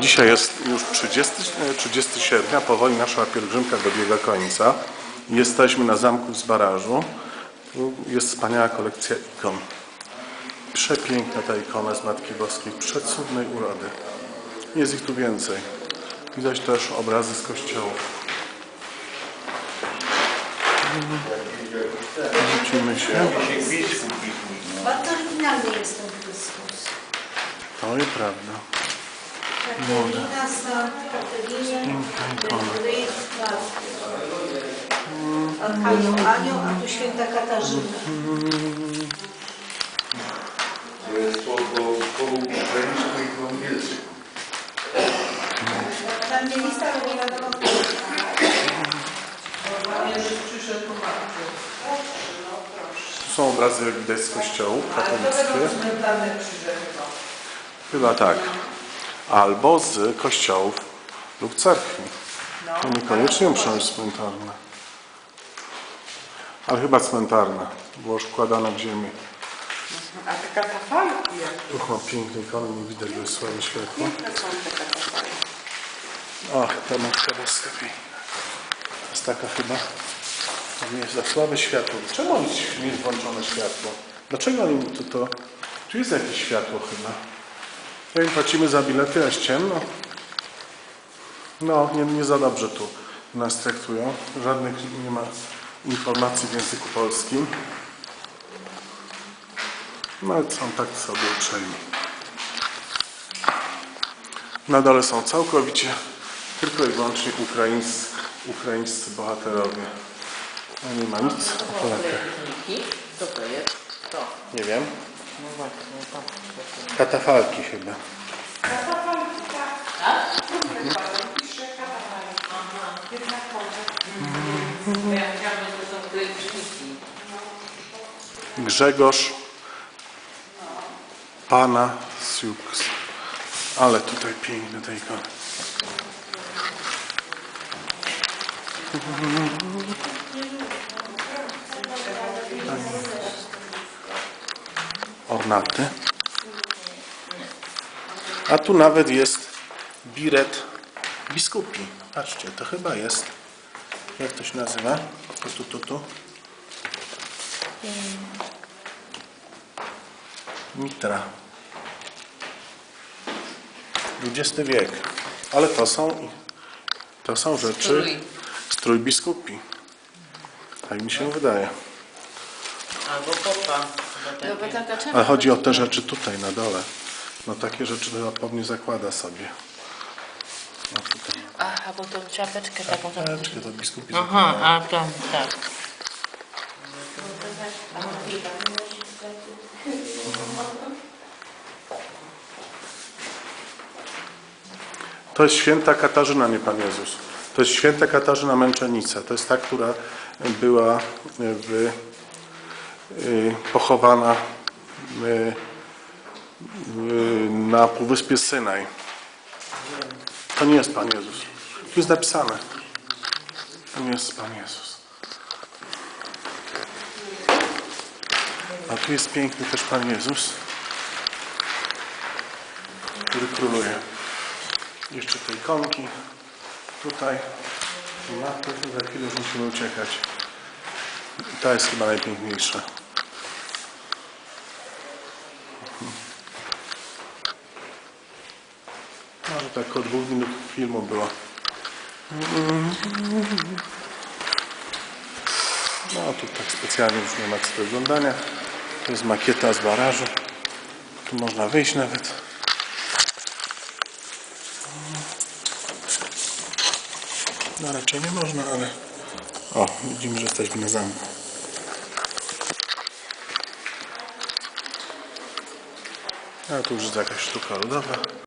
Dzisiaj jest już 30, e, 30 sierpnia, powoli nasza pielgrzymka dobiega końca. Jesteśmy na zamku z barażu. Tu jest wspaniała kolekcja ikon. Przepiękna ta ikona z Matki Boskiej, przecudnej urody. Jest ich tu więcej. Widać też obrazy z kościołów. Rzucimy się. Bardzo oryginalny jest ten. To i prawda. Katerina, stąd Katerinie, Ryjska. Anioł, anioł, a tu święta Katarzyna. To jest po, po, po ukraińsku i po angielsku. Tam nie lista, ale nie wiadomo. Tu są obrazy, jak widać, z kościołów katolickie. Chyba tak. Albo z kościołów lub cerkwi. To niekoniecznie muszą być cmentarne. Ale chyba cmentarne, bo już wkładane w ziemię. A te katafalki jak Tu ma piękne ikony, nie widać, bo jest słabe światło. piękne są te katafalki. Ach, ta matka boska. To jest taka chyba, to nie jest za słabe światło. Czemu oni nie jest włączone światło? Dlaczego oni tu to... Tu jest jakieś światło chyba. Jak płacimy za bilety, a jest ciemno. No, nie, nie za dobrze tu nas traktują. Żadnych nie ma informacji w języku polskim. No ale są tak sobie uprzejmi. Na dole są całkowicie tylko i wyłącznie ukraińscy, ukraińscy bohaterowie. A nie ma nic o Polakach. To jest? To. Nie wiem. No właśnie, no tam. Katafalki chyba. Ja chciałam, że to są kręczniki. Grzegorz Pana Siuks. Ale tutaj piękne te ikony. Ornaty. A tu nawet jest biret biskupi. Patrzcie, to chyba jest. Jak to się nazywa? Tu, tu, tu, tu. Mitra. XX wiek. Ale to są, to są rzeczy Strój. biskupi. Tak mi się wydaje. Albo popa. No bo taka czerwona. Ale chodzi o te rzeczy tutaj na dole. No takie rzeczy to pewnie zakłada sobie. No tutaj. Aha, bo tą czapeczkę taką tam. Czekaj, to biskupi Aha, zakładają. a tam, tak. To jest święta Katarzyna, nie Pan Jezus. To jest święta Katarzyna Męczennica. To jest ta, która była w, pochowana y, y, na Półwyspie Synaj. To nie jest Pan Jezus. Tu jest napisane. To nie jest Pan Jezus. A tu jest piękny też Pan Jezus, który króluje. Jeszcze te ikonki. Tutaj. Na to za chwilę musimy uciekać. Ta jest chyba najpiękniejsza. Może tak około dwóch minut filmu było. No tu tak specjalnie już nie ma co do oglądania. To jest makieta z barażu. Tu można wyjść nawet. No raczej nie można, ale... O, widzimy, że jesteśmy na zamku. A tu już jest jakaś sztuka ludowa.